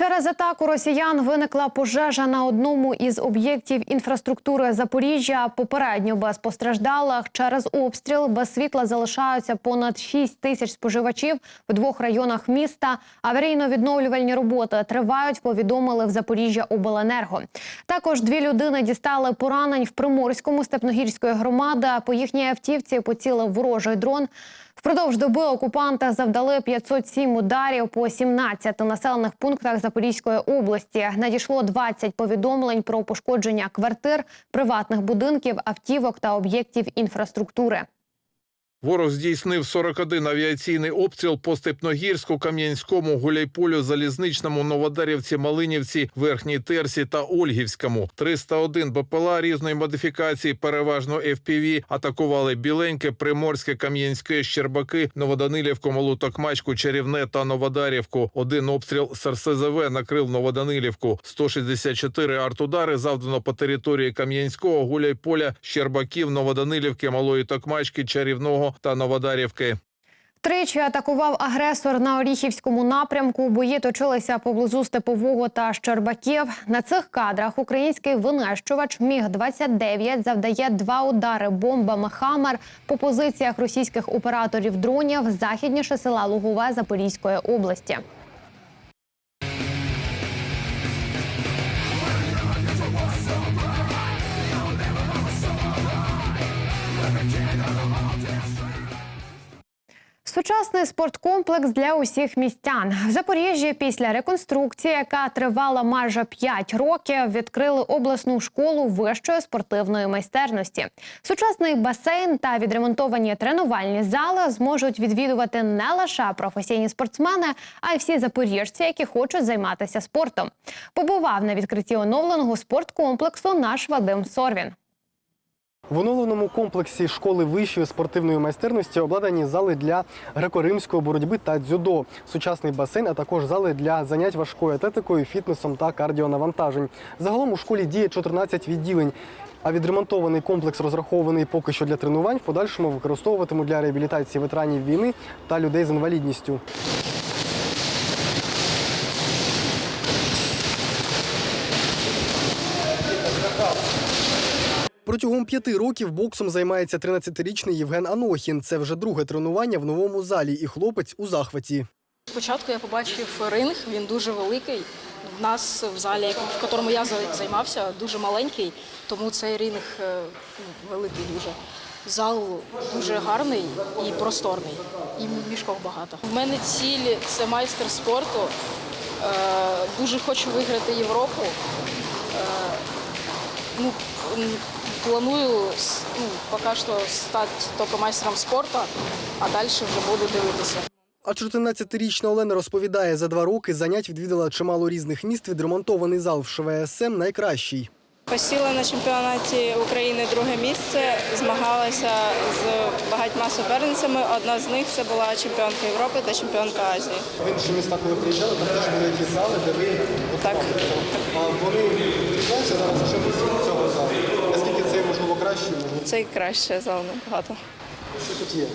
Через атаку росіян виникла пожежа на одному із об'єктів інфраструктури Запоріжжя. Попередньо без постраждалих через обстріл без світла залишаються понад 6 тисяч споживачів в двох районах міста. Аварійно-відновлювальні роботи тривають. Повідомили в Запоріжжя обленерго. Також дві людини дістали поранень в Приморському степногірської громади. По їхній автівці поцілив ворожий дрон. Впродовж доби окупанти завдали 507 ударів по 17 населених пунктах Запорізької області. Надійшло 20 повідомлень про пошкодження квартир, приватних будинків, автівок та об'єктів інфраструктури. Ворог здійснив 41 авіаційний обстріл по Степногірську, Кам'янському, Гуляйполю, Залізничному, Новодарівці, Малинівці, Верхній Терсі та Ольгівському. 301 БПЛА різної модифікації, переважно FPV, атакували Біленьке, Приморське, Кам'янське, Щербаки, Новоданилівку, Малу Токмачку, Чарівне та Новодарівку. Один обстріл з РСЗВ накрив Новоданилівку. 164 артудари завдано по території Кам'янського, Гуляйполя, Щербаків, Новоданилівки, Малої Токмачки, Чарівного та Новодарівки. Тричі атакував агресор на Оріхівському напрямку. Бої точилися поблизу Степового та Щербаків. На цих кадрах український винищувач Міг 29 завдає два удари бомбами Хамер по позиціях російських операторів дронів західніше села Лугове Запорізької області. Сучасний спорткомплекс для усіх містян в Запоріжжі після реконструкції, яка тривала майже 5 років, відкрили обласну школу вищої спортивної майстерності. Сучасний басейн та відремонтовані тренувальні зали зможуть відвідувати не лише професійні спортсмени, а й всі запоріжці, які хочуть займатися спортом. Побував на відкритті оновленого спорткомплексу наш Вадим Сорвін. В оновленому комплексі школи вищої спортивної майстерності обладнані зали для греко-римської боротьби та дзюдо, сучасний басейн, а також зали для занять важкою атлетикою, фітнесом та кардіонавантажень. Загалом у школі діє 14 відділень. А відремонтований комплекс розрахований поки що для тренувань, в подальшому використовуватимуть для реабілітації ветеранів війни та людей з інвалідністю. Протягом п'яти років боксом займається 13-річний Євген Анохін. Це вже друге тренування в новому залі, і хлопець у захваті. Спочатку я побачив ринг, він дуже великий. В нас в залі, в якому я за- займався, дуже маленький, тому цей ринг е, ну, великий дуже. Зал дуже гарний і просторний, і мішков багато. У мене ціль це майстер спорту. Е, Дуже хочу виграти Європу. Е, Ну, планую ну, поки що стати тільки майстером спорту, а далі вже буду дивитися. А 14-річна Олена розповідає, за два роки занять відвідала чимало різних міст. Відремонтований зал в ШВСМ найкращий. Посіла на чемпіонаті України друге місце, змагалася з багатьма суперницями. Одна з них це була чемпіонка Європи та чемпіонка Азії. В інші міста, коли приїжджали, там теж були якісь зали, де ви Так. А вони відрізняються зараз чимось від цього залу. Це краще, можливо, Це і краще зал набагато. що тут є?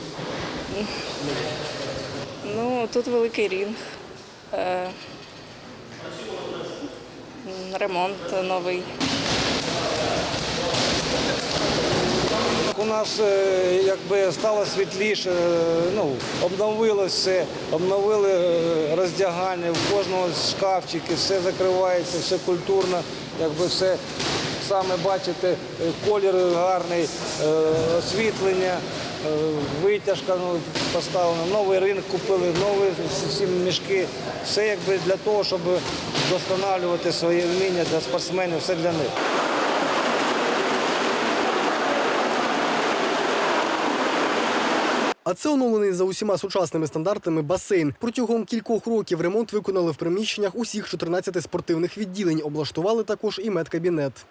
Ну тут великий рінг, е, ремонт новий. У нас е, якби стало світліше, е, ну, обновилось все, обновили роздягальні, в кожного шкафчики, все закривається, все культурно, якби все саме бачите, е, колір гарний, е, освітлення, е, витяжка ну, поставлена, новий ринок купили, нові всі мішки. Все якби для того, щоб вдосконалювати своє вміння для спортсменів, все для них. А це оновлений за усіма сучасними стандартами басейн. Протягом кількох років ремонт виконали в приміщеннях усіх 14 спортивних відділень. Облаштували також і медкабінет.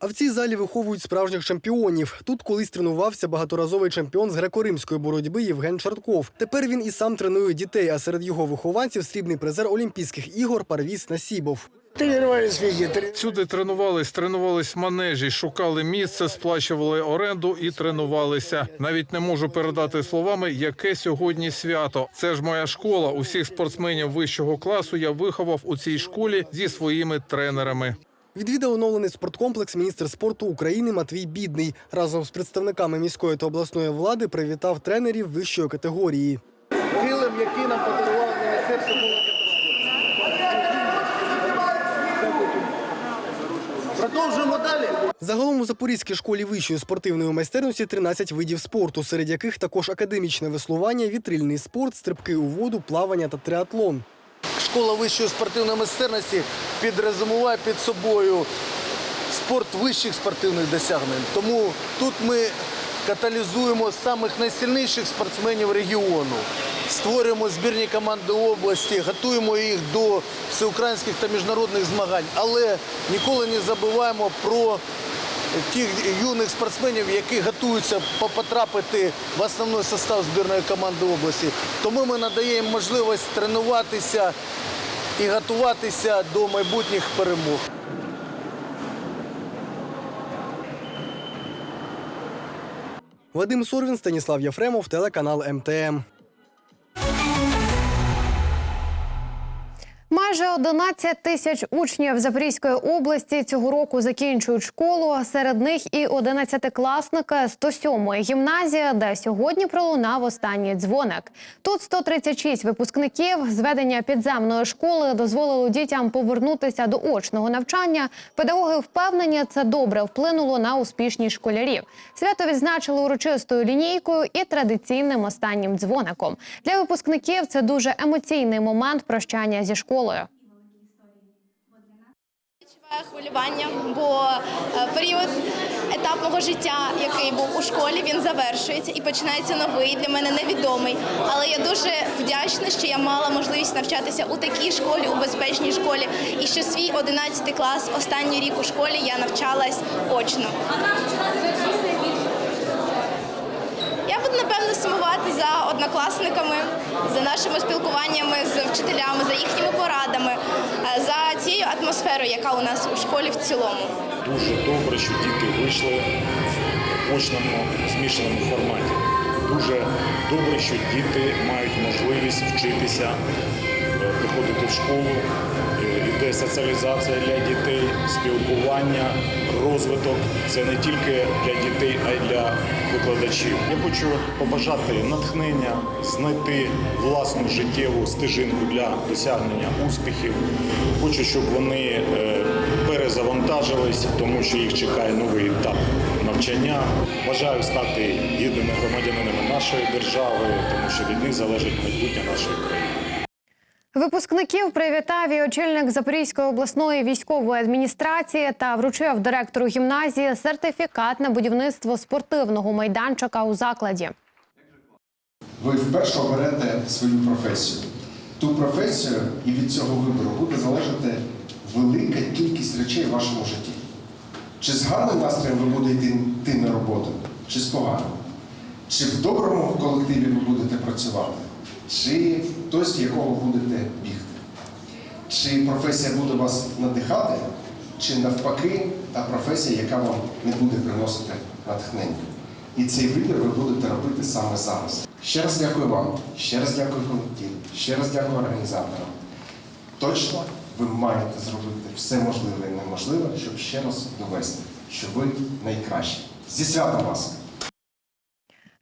А в цій залі виховують справжніх чемпіонів. Тут колись тренувався багаторазовий чемпіон з греко-римської боротьби Євген Чартков. Тепер він і сам тренує дітей, а серед його вихованців срібний призер Олімпійських ігор Парвіз Насібов. Всюди тренувались, тренувались в манежі, шукали місце, сплачували оренду і тренувалися. Навіть не можу передати словами, яке сьогодні свято. Це ж моя школа. Усіх спортсменів вищого класу я виховав у цій школі зі своїми тренерами. Відвідав оновлений спорткомплекс міністр спорту України Матвій Бідний. Разом з представниками міської та обласної влади привітав тренерів вищої категорії. Килим, який нам подарував міністерство. Продовжуємо далі. Загалом у Запорізькій школі вищої спортивної майстерності 13 видів спорту, серед яких також академічне веслування, вітрильний спорт, стрибки у воду, плавання та триатлон. Школа вищої спортивної майстерності підрозумуває під собою спорт вищих спортивних досягнень. Тому тут ми каталізуємо самих найсильніших спортсменів регіону, створюємо збірні команди області, готуємо їх до всеукраїнських та міжнародних змагань, але ніколи не забуваємо про тих юних спортсменів, які готуються потрапити в основний состав збірної команди області. Тому ми надаємо можливість тренуватися і готуватися до майбутніх перемог. Вадим Сорвін, Станіслав Єфремов, телеканал МТМ. Майже 11 тисяч учнів Запорізької області цього року закінчують школу. Серед них і 11-класники 107-ї гімназії, де сьогодні пролунав останній дзвоник. Тут 136 випускників. Зведення підземної школи дозволило дітям повернутися до очного навчання. Педагоги впевнені, це добре вплинуло на успішність школярів. Свято відзначили урочистою лінійкою і традиційним останнім дзвоником. Для випускників це дуже емоційний момент прощання зі школою. Хвилювання, бо е, період, етап мого життя, який був у школі, він завершується і починається новий для мене невідомий. Але я дуже вдячна, що я мала можливість навчатися у такій школі, у безпечній школі, і що свій 11 клас, останній рік у школі, я навчалась очно. Буду напевно сумувати за однокласниками, за нашими спілкуваннями з вчителями, за їхніми порадами, е, за цією атмосферою, яка у нас у школі в цілому. Дуже добре, що діти вийшли в очному змішаному форматі. Дуже добре, що діти мають можливість вчитися, приходити в школу. Е, Іде соціалізація для дітей, спілкування, розвиток. Це не тільки для дітей, а й для викладачів. Я хочу побажати натхнення, знайти власну життєву стежинку для досягнення успіхів. Хочу, щоб вони е, перезавантажились, тому що їх чекає новий етап навчання. Бажаю стати гідними громадянинами нашої держави, тому що від них залежить майбутнє нашої країни. Випускників привітав і очільник Запорізької обласної військової адміністрації та вручив директору гімназії сертифікат на будівництво спортивного майданчика у закладі. ви вперше оберете свою професію. Ту професію і від цього вибору буде залежати велика кількість речей в вашому житті. Чи з гарним настроєм ви будете йти на роботу, чи з поганим? Чи в доброму колективі ви будете працювати, чи хтось, якого будете бігти? Чи професія буде вас надихати, чи навпаки та професія, яка вам не буде приносити натхнення? І цей вибір ви будете робити саме зараз. Ще раз дякую вам, ще раз дякую колективу, ще раз дякую організаторам. Точно ви маєте зробити все можливе і неможливе, щоб ще раз довести, що ви найкращі. Зі святом вас!